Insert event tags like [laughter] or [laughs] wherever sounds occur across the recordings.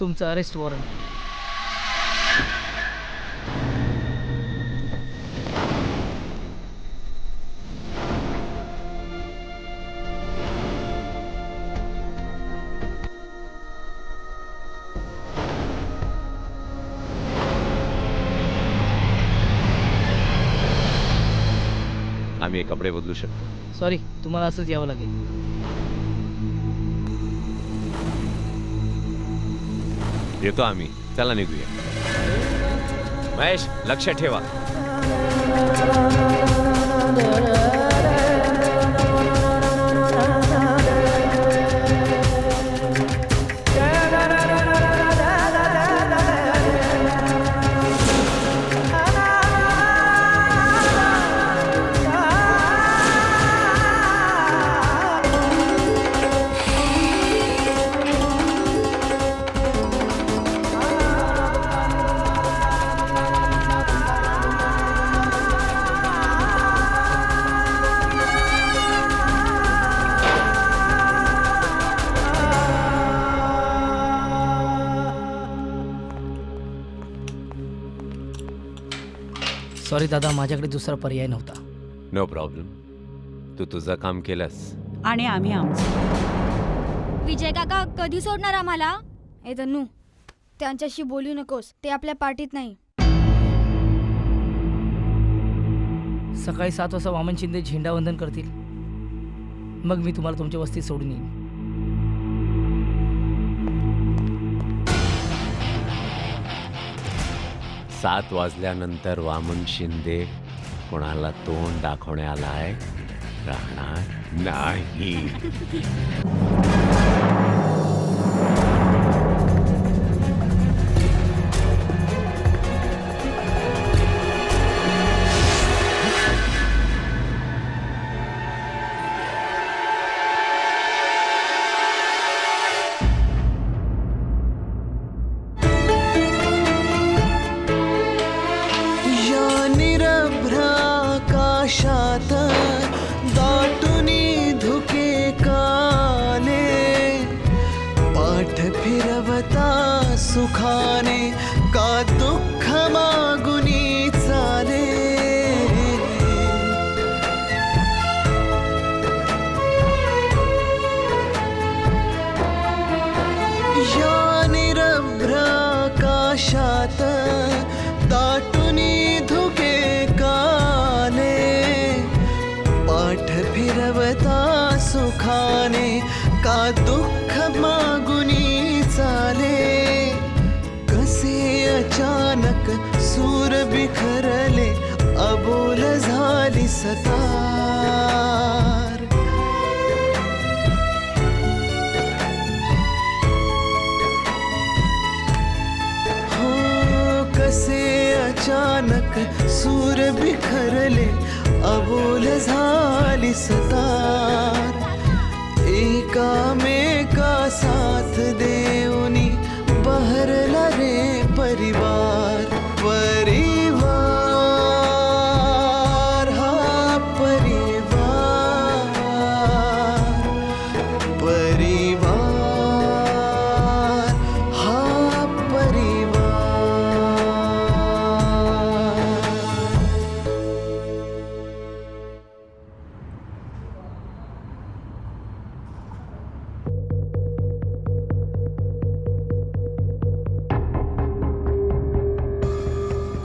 तुमचं arrest warrant आम्ही कपडे बदलू शकतो. सॉरी तुम्हाला असंच यावं लागेल. येतो आम्ही. चला निघूया. महेश लक्ष ठेवा. सॉरी दादा माझ्याकडे दुसरा पर्याय नव्हता. नो प्रॉब्लेम तू तुझं काम केलंस. आणि आम्ही आमचं. विजय काका कधी सोडणार आम्हाला? ए धन्नू त्यांच्याशी बोलू नकोस. ते आपल्या पार्टीत नाही. सकाळी सात वाजता वामन शिंदे झेंडावंदन करतील. मग मी तुम्हाला तुमच्या वस्तीत सोडून येईन. सात वाजल्यानंतर वामन शिंदे कोणाला तोंड दाखवण्यालाय? राहणार नाही. आकाशात दाटुनी धुके काले पाठ फिरवता सुखाने का दुःख मागुनी चाले? कसे अचानक सूर बिखरले अबोल झा अचानक सूर बिखरले अबोल झाली सता.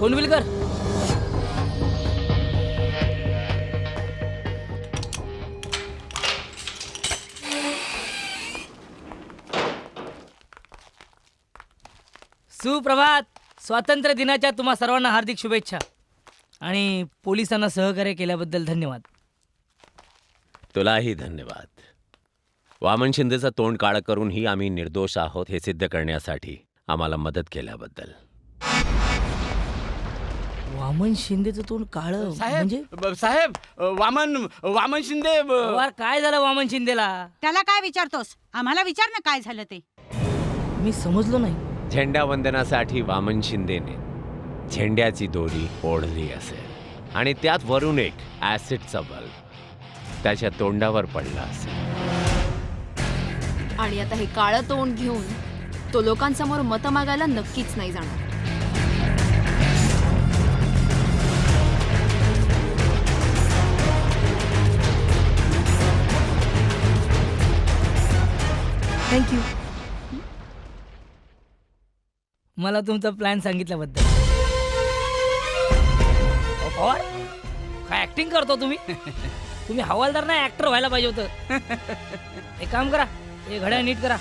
कोंडविलकर सुप्रभात. स्वातंत्र्य दिनाच्या तुम्हा सर्वांना हार्दिक शुभेच्छा. आणि पोलिसांना सहकार्य केल्याबद्दल धन्यवाद. तुलाही धन्यवाद. वामन शिंदेचं तोंड काळं करूनही आम्ही निर्दोष आहोत हे सिद्ध करण्यासाठी आम्हाला मदत केल्याबद्दल. वामन शिंदेचं तोंड काळ म्हणजे? ब- साहेब अ, वामन वामन शिंदे ब- पवार, काय झालं वामन शिंदेला? त्याला काय विचारतोस? आम्हाला विचार ना काय झालं ते. मी समजलो नाही. झेंडावंदनासाठी वामन शिंदेने झेंड्याची दोरी ओढली असेल आणि त्यात वरून एक ॲसिडचा बल्ब त्याच्या तोंडावर पडला असेल. आणि आता हे काळं तोंड घेऊन तो लोकांसमोर मतं मागायला नक्कीच नाही जाणार. थँक्यू मला तुमचा प्लॅन सांगितल्याबद्दल. अहो, पवार काय ऍक्टिंग करतो तुम्ही? [laughs] तुम्ही हवालदार नाही ऍक्टर व्हायला पाहिजे होतं. [laughs] एक काम करा हे घड्याळ नीट करा.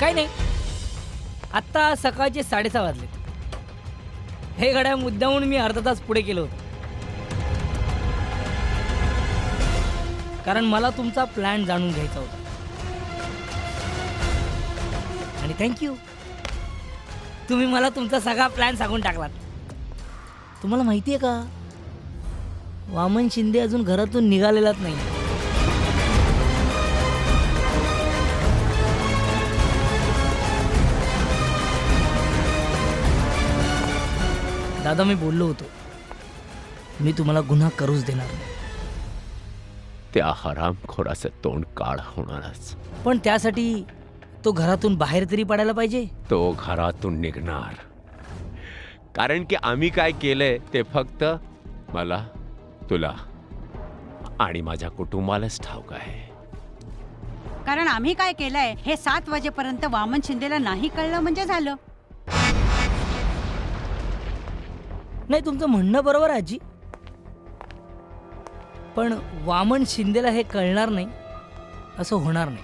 काही नाही. आत्ता सकाळचे साडेसहा वाजले. हे घड्याळ मुद्दाहून मी अर्धा तास पुढे केलं होतं. कारण मला तुमचा प्लॅन जाणून घ्यायचा होता. आणि थँक्यू तुम्ही मला तुमचा सगळा प्लॅन सांगून टाकलात. तुम्हाला माहिती आहे का? वामन शिंदे अजून घरातून निघालेलाच नाही. दादा मी बोललो होतो. मी तुम्हाला गुन्हा करूच देणार नाही. त्या हरामखोराचं तोंड काळ होणारच. पण त्यासाठी तो घरातून बाहेर तरी पडायला पाहिजे? तो घरातून निघणार. कारण की आम्ही काय केलंय ते फक्त मला तुला आणि माझ्या कुटुंबालाच ठाऊक आहे. कारण आम्ही काय केलंय हे सात वाजेपर्यंत वामन शिंदेला नाही कळलं म्हणजे झालं. नाही तुमचं म्हणणं बरोबर आहे आजी. पण वामन शिंदेला हे कळणार नाही असं होणार नाही.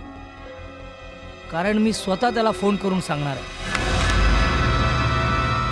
कारण मी स्वतः त्याला फोन करून सांगणार आहे.